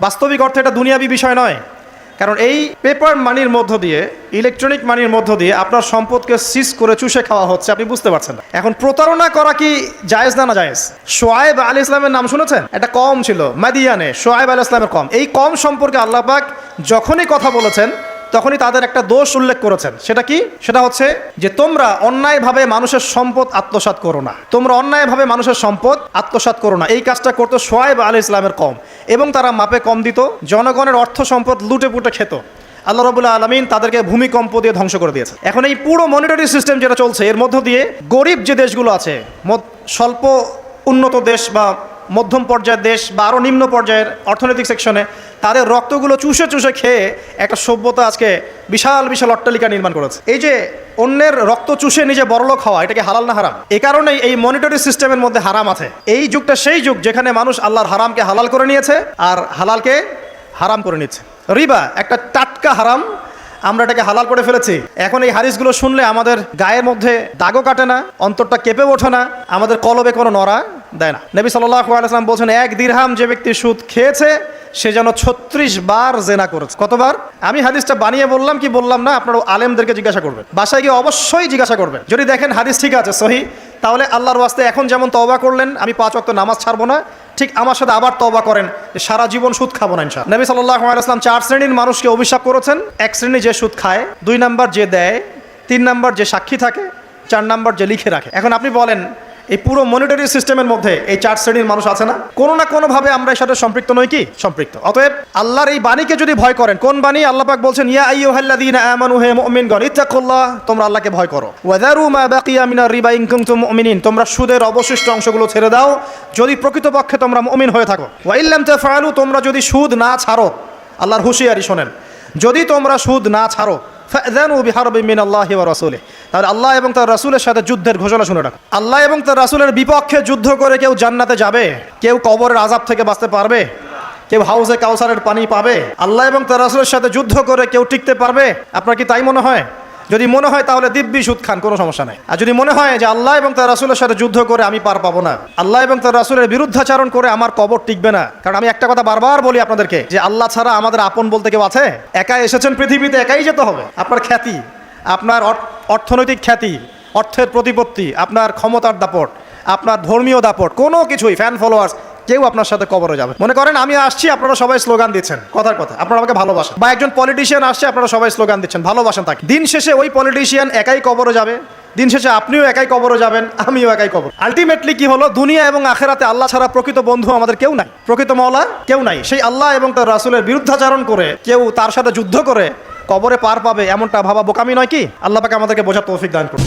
বাস্তবিক অর্থে এটা দুনিয়াবি বিষয় নয়। কারণ এই পেপার মানির মধ্য দিয়ে ইলেকট্রনিক মানির মধ্য দিয়ে আপনার সম্পদকে সিজ করে চুষে খাওয়া হচ্ছে, আপনি বুঝতে পারছেন না। এখন প্রতারণা করা কি জায়েজ না না জায়েজ? সোয়েব আলী ইসলামের নাম শুনেছেন? এটা কম ছিল। মাদিয়ানে সোয়েব আলী ইসলামের কম। এই কম সম্পর্কে আল্লাহ পাক যখনই কথা বলেছেন তখনই তাদের একটা দোষ উল্লেখ করেছেন। সেটা কি? সেটা হচ্ছে যে তোমরা অন্যায়ভাবে মানুষের সম্পদ আত্মসাৎ করো না। তোমরা অন্যায়ভাবে মানুষের সম্পদ আত্মসাৎ করো না। এই কাজটা করতো সোয়েব আলী ইসলামের কম এবং তারা মাপে কম দিত, জনগণের অর্থ সম্পদ লুটে পুটে খেত। আল্লাহ রবুল্লা আলমিন তাদেরকে ভূমিকম্প দিয়ে ধ্বংস করে দিয়েছে এখন এই পুরো মনিটরি সিস্টেম যেটা চলছে, এর মধ্য দিয়ে গরিব যে দেশগুলো আছে স্বল্প উন্নত দেশ বা মধ্যম পর্যায়ের দেশ বা আরও নিম্ন পর্যায়ের অর্থনৈতিক সেকশনে তাদের রক্তগুলো চুষে চুষে খেয়ে একটা সভ্যতা আজকে বিশাল বিশাল অট্টালিকা নির্মাণ করেছে। এই যে অন্যের রক্ত চুষে নিজে বড়লোক হওয়া, এটাকে হালাল না হারাম? এই কারণেই এই মনিটরি সিস্টেমের মধ্যে হারাম আছে। এই যুগটা সেই যুগ যেখানে মানুষ আল্লাহর হারামকে হালাল করে নিয়েছে আর হালালকে হারাম করে নিচ্ছে। রিবা, একটা টাটকা হারাম আমরা এটাকে হালাল করে ফেলেছি। এখন এই হারিসগুলো শুনলে আমাদের গায়ের মধ্যে দাগও কাটে না, অন্তরটা কেঁপে ওঠে না, আমাদের কলবে কোনো নড়া দেয় না। নবী আলাইসলাম বলছেন, এক দিরহাম যে ব্যক্তি সুদ খেয়েছে, সে যেন ছত্রিশ বার জেনা করেছে। কতবার? আমি হাদিসটা বানিয়ে বললাম কি বললাম না, আপনারা আলেমদেরকে জিজ্ঞাসা করবেন। বাসায় গিয়ে অবশ্যই জিজ্ঞাসা করবেন। যদি দেখেন হাদিস ঠিক আছে, সহি তাহলে আল্লাহর ওয়াস্তে এখন যেমন তওবা করলেন, আমি পাঁচ অক্ত নামাজ ছাড়বো না, ঠিক আমার সাথে আবার তবা করেন, যে সারা জীবন সুদ খাব না ইনশা নবী সাল্লাহ আসলাম চার শ্রেণির মানুষকে অভিশাপ করেছেন, এক শ্রেণি যে সুদ খায়, দুই নাম্বার যে দেয়, তিন নাম্বার যে সাক্ষী থাকে, চার নাম্বার যে লিখে রাখে। এখন আপনি বলেন এই পুরো মনিটরি সিস্টেমের মধ্যে এই চার শ্রেণির মানুষ আছে না? কোনো না কোনোভাবে আমরা এর সাথে সম্পৃক্ত নই কি? সম্পৃক্ত। অতএব আল্লাহর এই বাণীকে যদি ভয় করেন, কোন বাণী? আল্লাহ পাক বলছেন, ইয়া আইয়ুহাল্লাযীনা আমানু, হে মুমিনগণ ইত্তাকুল্লাহ, তোমরা আল্লাহকে ভয় করো। ওয়াদারু মা বাকিয়া মিনার রিবা ইন কুনতুম মুমিনিন, তোমরা সুদের অবশিষ্ট অংশগুলো ছেড়ে দাও। যদি প্রকৃতপক্ষে তোমরা মুমিন হয়ে থাকো ওয়া ইল্লাম তাফআলু, তোমরা যদি সুদ না ছাড়ো, আল্লাহর হুঁশিয়ারি শোনেন, যদি তোমরা সুদ না ছাড়ো মিন আল্লাহ তাহলে আল্লাহ এবং তার রাসুলের সাথে যুদ্ধের ঘোষণা শুনে রাখো। আল্লাহ এবং তার রাসুলের বিপক্ষে যুদ্ধ করে কেউ জান্নাতে যাবে? কেউ কবরের আজাব থেকে বাঁচতে পারবে? কেউ হাউসে কাউসারের পানি পাবে? আল্লাহ এবং তার রাসুলের সাথে যুদ্ধ করে কেউ টিকতে পারবে? আপনার কি তাই মনে হয়? যদি মনে হয় তাহলে দিব্যি সুদ খান, কোনো সমস্যা নাই। আর যদি মনে হয় যে আল্লাহ এবং তার রাসুলের সাথে যুদ্ধ করে আমি পার পাবো না, আল্লাহ এবং তার রাসুলের বিরুদ্ধাচারণ করে আমার কবর টিকবে না। কারণ আমি একটা কথা বারবার বলি আপনাদেরকে, যে আল্লাহ ছাড়া আমাদের আপন বলতে কেউ আছে? একাই এসেছেন পৃথিবীতে, একাই যেতে হবে। আপনার খ্যাতি, আপনার অর্থনৈতিক খ্যাতি, অর্থের প্রতিপত্তি, আপনার ক্ষমতার দাপট, আপনার ধর্মীয় দাপট, কোনো কিছুই ফ্যান ফলোয়ার্স কেউ আপনার সাথে কবরে যাবে। মনে করেন আমি আসছি, আপনারা সবাই স্লোগান দিচ্ছেন। কথার কথা, আপনারা আমাকে ভালোবাসেন। বা একজন পলিটিশিয়ান আসছে, আপনারা সবাই স্লোগান দিচ্ছেন, ভালোবাসেন তাকে। দিন শেষে ওই পলিটিশিয়ান একাই কবরে যাবে, দিন শেষে আপনিও একাই কবরে যাবেন, আমিও একাই কবর। আলটিমেটলি কি হলো, দুনিয়া এবং আখেরাতে আল্লাহ ছাড়া প্রকৃত বন্ধু আমাদের কেউ নাই। প্রকৃত মওলা কেউ নাই। সেই আল্লাহ এবং তার রাসূলের বিরুদ্ধাচারণ করে, কেউ তার সাথে যুদ্ধ করে কবরে পার পাবে, এমনটা ভাবা বোকামি নয় কি? আল্লাহ পাকে আমাদেরকে বোঝার তৌফিক দান করুন।